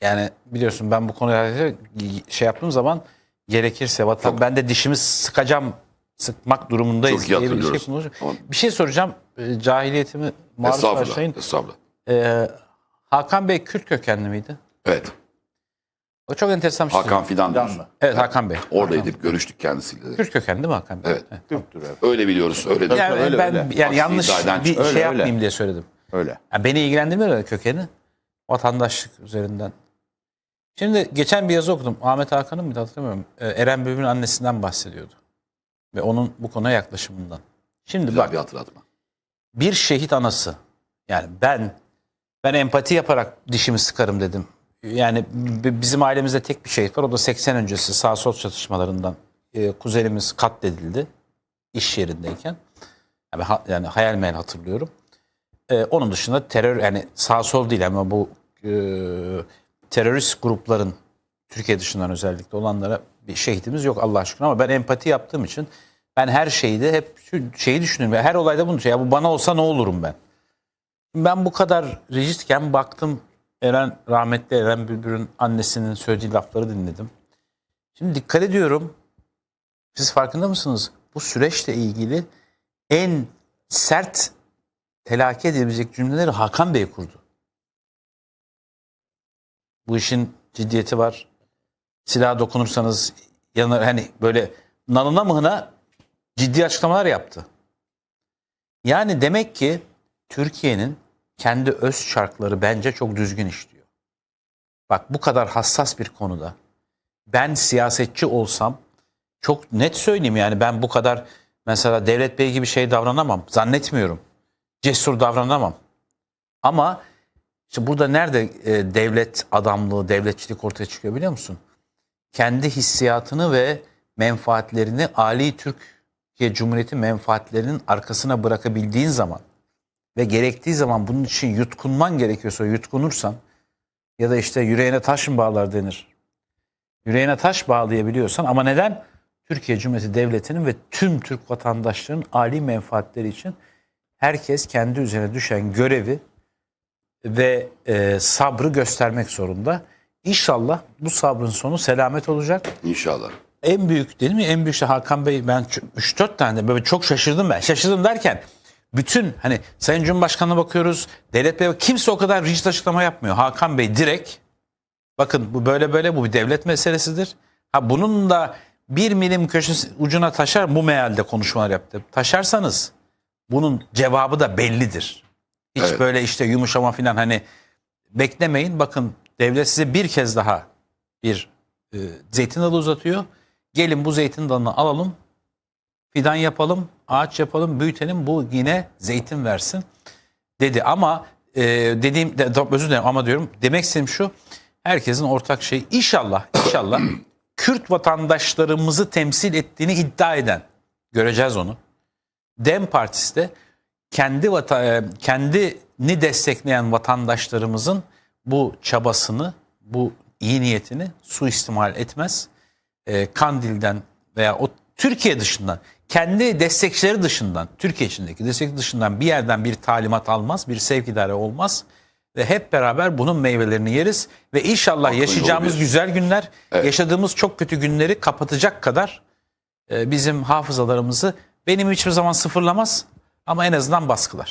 Yani biliyorsun ben bu konuya şey yaptığım zaman gerekirse vatan Çok. ben de dişimi sıkacağım sıkmak durumundayız Çok iyi diye bir şey hatırlıyoruz. konuşuyor. Ama- Bir şey soracağım. E, Cahiliyetimi maruz başlayın. Estağfurullah. E, Hakan Bey Kürt kökenli miydi? Evet. O çok enteresan bir şey. Hakan Fidan mı? Evet Hakan Bey. Oradaydık, görüştük kendisiyle. de. Kürt kökenli değil mi Hakan Bey? Evet. Türktür evet. Öyle biliyoruz, öyle de. Yani öyle, ben öyle. yani yanlış iddiadan bir şey Öyle, yapmayayım öyle. diye söyledim. Öyle. Yani beni ilgilendirmiyor da kökeni. Vatandaşlık üzerinden. Şimdi geçen bir yazı okudum. Ahmet Hakan'ın mıydı hatırlamıyorum. Ee, Eren Bülbül'ün annesinden bahsediyordu. Ve onun bu konuya yaklaşımından. Şimdi Güzel bak bir hatırlatma. bir şehit anası. Yani ben ben empati yaparak dişimi sıkarım dedim. Yani bizim ailemizde tek bir şehit var. O da 80 öncesi sağ sol çatışmalarından e, kuzenimiz katledildi iş yerindeyken. Yani, ha- yani hayal meyal hatırlıyorum. E, onun dışında terör yani sağ sol değil ama bu e, terörist grupların Türkiye dışından özellikle olanlara bir şehitimiz yok Allah aşkına ama ben empati yaptığım için ben her şeyde hep şeyi düşünüyorum. Her olayda bunu ya bu bana olsa ne olurum ben? Ben bu kadar rigidken baktım Eren rahmetli Eren Bülbül'ün annesinin söylediği lafları dinledim. Şimdi dikkat ediyorum. Siz farkında mısınız? Bu süreçle ilgili en sert telakki edilebilecek cümleleri Hakan Bey kurdu. Bu işin ciddiyeti var. Silaha dokunursanız yanar hani böyle nalına mıhına ciddi açıklamalar yaptı. Yani demek ki Türkiye'nin kendi öz çarkları bence çok düzgün işliyor. Bak bu kadar hassas bir konuda ben siyasetçi olsam çok net söyleyeyim yani ben bu kadar mesela Devlet Bey gibi şey davranamam. Zannetmiyorum. Cesur davranamam. Ama işte burada nerede e, devlet adamlığı, devletçilik ortaya çıkıyor biliyor musun? Kendi hissiyatını ve menfaatlerini Ali Türkiye Cumhuriyeti menfaatlerinin arkasına bırakabildiğin zaman ve gerektiği zaman bunun için yutkunman gerekiyorsa yutkunursan ya da işte yüreğine taş mı bağlar denir. Yüreğine taş bağlayabiliyorsan ama neden? Türkiye Cumhuriyeti Devleti'nin ve tüm Türk vatandaşlarının âli menfaatleri için herkes kendi üzerine düşen görevi ve e, sabrı göstermek zorunda. İnşallah bu sabrın sonu selamet olacak. İnşallah. En büyük dedim ya en büyük şey Hakan Bey ben 3-4 tane böyle çok şaşırdım ben. Şaşırdım derken bütün hani Sayın Cumhurbaşkanı'na bakıyoruz. Devlet Bey kimse o kadar rigid açıklama yapmıyor. Hakan Bey direkt bakın bu böyle böyle bu bir devlet meselesidir. Ha bunun da bir milim köşesi ucuna taşar bu mealde konuşmalar yaptı. Taşarsanız bunun cevabı da bellidir. Hiç Evet. böyle işte yumuşama falan hani beklemeyin. Bakın devlet size bir kez daha bir e, zeytin dalı uzatıyor. Gelin bu zeytin dalını alalım. Fidan yapalım, ağaç yapalım, büyütelim. Bu yine zeytin versin dedi. Ama e, dediğim, de, özür dilerim ama diyorum. Demek istediğim şu. Herkesin ortak şey inşallah, inşallah Kürt vatandaşlarımızı temsil ettiğini iddia eden, göreceğiz onu. Dem Partisi de kendi vata, e, kendini destekleyen vatandaşlarımızın bu çabasını, bu iyi niyetini suistimal etmez. E, Kandil'den veya o Türkiye dışından, kendi destekçileri dışından, Türkiye içindeki destek dışından bir yerden bir talimat almaz, bir sevk idare olmaz. Ve hep beraber bunun meyvelerini yeriz. Ve inşallah Aklın yaşayacağımız yolu bir. güzel günler, Evet. yaşadığımız çok kötü günleri kapatacak kadar e, bizim hafızalarımızı benim hiçbir zaman sıfırlamaz ama en azından baskılar.